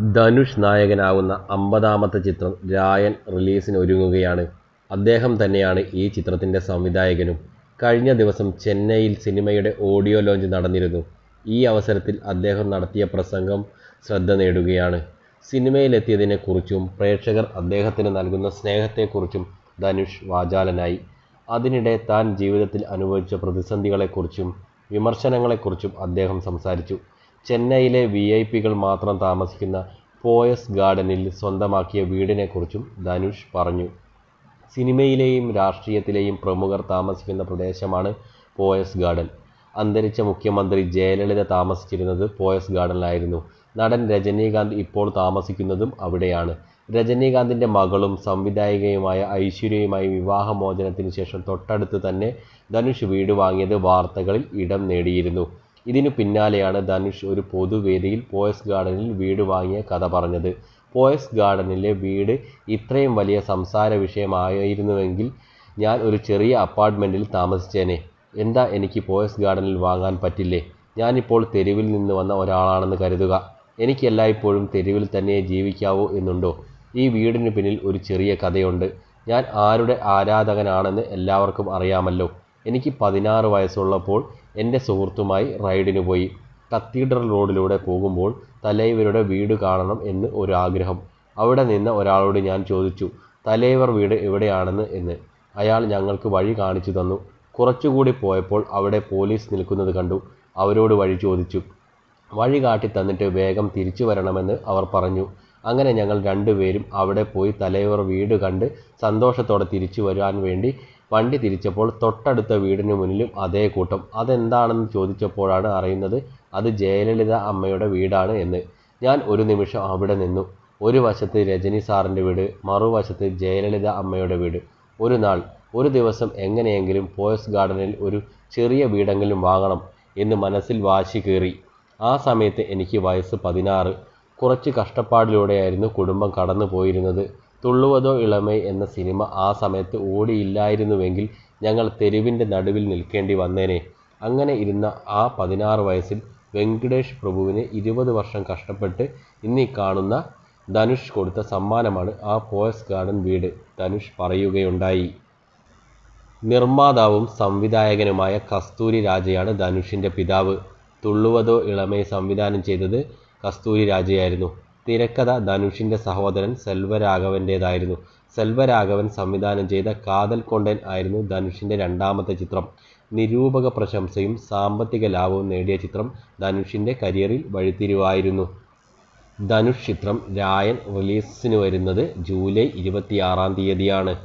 ധനുഷ് നായകനാകുന്ന അമ്പതാമത്തെ ചിത്രം രായൻ റിലീസിന് ഒരുങ്ങുകയാണ്. അദ്ദേഹം തന്നെയാണ് ഈ ചിത്രത്തിന്റെ സംവിധായകനും. കഴിഞ്ഞ ദിവസം ചെന്നൈയിൽ സിനിമയുടെ ഓഡിയോ ലോഞ്ച് നടന്നിരുന്നു. ഈ അവസരത്തിൽ അദ്ദേഹം നടത്തിയ പ്രസംഗം ശ്രദ്ധ നേടുകയാണ്. സിനിമയിലെത്തിയതിനെക്കുറിച്ചും പ്രേക്ഷകർ അദ്ദേഹത്തിന് നൽകുന്ന സ്നേഹത്തെക്കുറിച്ചും ധനുഷ് വാചാലനായി. അതിനിടെ താൻ ജീവിതത്തിൽ അനുഭവിച്ച പ്രതിസന്ധികളെക്കുറിച്ചും വിമർശനങ്ങളെക്കുറിച്ചും അദ്ദേഹം സംസാരിച്ചു. ചെന്നൈയിലെ വി ഐ പികൾ മാത്രം താമസിക്കുന്ന പോയസ് ഗാർഡനിൽ സ്വന്തമാക്കിയ വീടിനെക്കുറിച്ചും ധനുഷ് പറഞ്ഞു. സിനിമയിലെയും രാഷ്ട്രീയത്തിലെയും പ്രമുഖർ താമസിക്കുന്ന പ്രദേശമാണ് പോയസ് ഗാർഡൻ. അന്തരിച്ച മുഖ്യമന്ത്രി ജയലളിത താമസിച്ചിരുന്നത് പോയസ് ഗാർഡനിലായിരുന്നു. നടൻ രജനീകാന്ത് ഇപ്പോൾ താമസിക്കുന്നതും അവിടെയാണ്. രജനീകാന്തിന്റെ മകളും സംവിധായികയുമായ ഐശ്വര്യയുമായി വിവാഹമോചനത്തിന് ശേഷം തൊട്ടടുത്ത് തന്നെ ധനുഷ് വീട് വാങ്ങിയത് വാർത്തകളിൽ ഇടം നേടിയിരുന്നു. ഇതിനു പിന്നാലെയാണ് ധനുഷ് ഒരു പൊതുവേദിയിൽ പോയസ് ഗാർഡനിൽ വീട് വാങ്ങിയ കഥ പറഞ്ഞത്. പോയസ് ഗാർഡനിലെ വീട് ഇത്രയും വലിയ സംസാര വിഷയമായിരുന്നുവെങ്കിൽ ഞാൻ ഒരു ചെറിയ അപ്പാർട്ട്മെന്റിൽ താമസിച്ചേനെ. എന്താ എനിക്ക് പോയസ് ഗാർഡനിൽ വാങ്ങാൻ പറ്റില്ലേ. ഞാനിപ്പോൾ തെരുവിൽ നിന്ന് വന്ന ഒരാളാണെന്ന് കരുതുക. എനിക്ക് എല്ലായ്പ്പോഴും തെരുവിൽ തന്നെ ജീവിക്കാവൂ എന്നുണ്ടോ. ഈ വീടിന് പിന്നിൽ ഒരു ചെറിയ കഥയുണ്ട്. ഞാൻ ആരുടെ ആരാധകനാണെന്ന് എല്ലാവർക്കും അറിയാമല്ലോ. എനിക്ക് പതിനാറ് വയസ്സുള്ളപ്പോൾ എന്റെ സുഹൃത്തുമായി റൈഡിന് പോയി. കത്തീഡ്രൽ റോഡിലൂടെ പോകുമ്പോൾ തലൈവരുടെ വീട് കാണണം എന്ന് ഒരാഗ്രഹം. അവിടെ നിന്ന് ഒരാളോട് ഞാൻ ചോദിച്ചു തലൈവർ വീട് എവിടെയാണെന്ന് എന്ന്. അയാൾ ഞങ്ങൾക്ക് വഴി കാണിച്ചു തന്നു. കുറച്ചുകൂടി പോയപ്പോൾ അവിടെ പോലീസ് നിൽക്കുന്നത് കണ്ടു. അവരോട് വഴി ചോദിച്ചു. വഴി കാട്ടി തന്നിട്ട് വേഗം തിരിച്ചു വരണമെന്ന് അവർ പറഞ്ഞു. അങ്ങനെ ഞങ്ങൾ രണ്ടുപേരും അവിടെ പോയി തലൈവർ വീട് കണ്ട് സന്തോഷത്തോടെ തിരിച്ചു വരാൻ വേണ്ടി വണ്ടി തിരിച്ചപ്പോൾ തൊട്ടടുത്ത വീടിന് മുന്നിലും അതേ കൂട്ടം. അതെന്താണെന്ന് ചോദിച്ചപ്പോഴാണ് അറിയുന്നത് അത് ജയലളിത അമ്മയുടെ വീടാണ് എന്ന്. ഞാൻ ഒരു നിമിഷം അവിടെ നിന്നു. ഒരു വശത്ത് രജനി സാറിന്റെ വീട് മറുവശത്ത് ജയലളിത അമ്മയുടെ വീട്. ഒരു നാൾ, ഒരു ദിവസം എങ്ങനെയെങ്കിലും പോയസ് ഗാർഡനിൽ ഒരു ചെറിയ വീടെങ്കിലും വാങ്ങണം എന്ന് മനസ്സിൽ വാശി കീറി ആ സമയത്ത് എനിക്ക് വയസ്സ് പതിനാറ്. കുറച്ച് കഷ്ടപ്പാടിലൂടെയായിരുന്നു കുടുംബം കടന്നു പോയിരുന്നത്. തുള്ളുവദോ ഇളമേ എന്ന സിനിമ ആ സമയത്ത് ഓടിയില്ലായിരുന്നുവെങ്കിൽ ഞങ്ങൾ തെരുവിന്റെ നടുവിൽ നിൽക്കേണ്ടി വന്നേനെ. അങ്ങനെ ഇരുന്ന ആ പതിനാറ് വയസ്സിൽ വെങ്കിടേഷ് പ്രഭുവിന് ഇരുപത് വർഷം കഷ്ടപ്പെട്ട് ഇന്നീ കാണുന്ന ധനുഷ് കൊടുത്ത സമ്മാനമാണ് ആ പോയസ് ഗാർഡൻ വീട് ധനുഷ് പറയുകയുണ്ടായി. നിർമ്മാതാവും സംവിധായകനുമായ കസ്തൂരി രാജയാണ് ധനുഷിന്റെ പിതാവ്. തുള്ളുവതോ ഇളമേ സംവിധാനം ചെയ്തത് കസ്തൂരി രാജയായിരുന്നു. തിരക്കഥ ധനുഷിന്റെ സഹോദരൻ സെൽവരാഘവന്റേതായിരുന്നു. സെൽവരാഘവൻ സംവിധാനം ചെയ്ത കാതൽ കൊണ്ടൻ ആയിരുന്നു ധനുഷിന്റെ രണ്ടാമത്തെ ചിത്രം. നിരൂപക പ്രശംസയും സാമ്പത്തിക ലാഭവും നേടിയ ചിത്രം ധനുഷിന്റെ കരിയറിൽ വഴിത്തിരിവായിരുന്നു. ധനുഷ് ചിത്രം രായൻ റിലീസിന് വരുന്നത് ജൂലൈ ഇരുപത്തിയാറാം തീയതിയാണ്.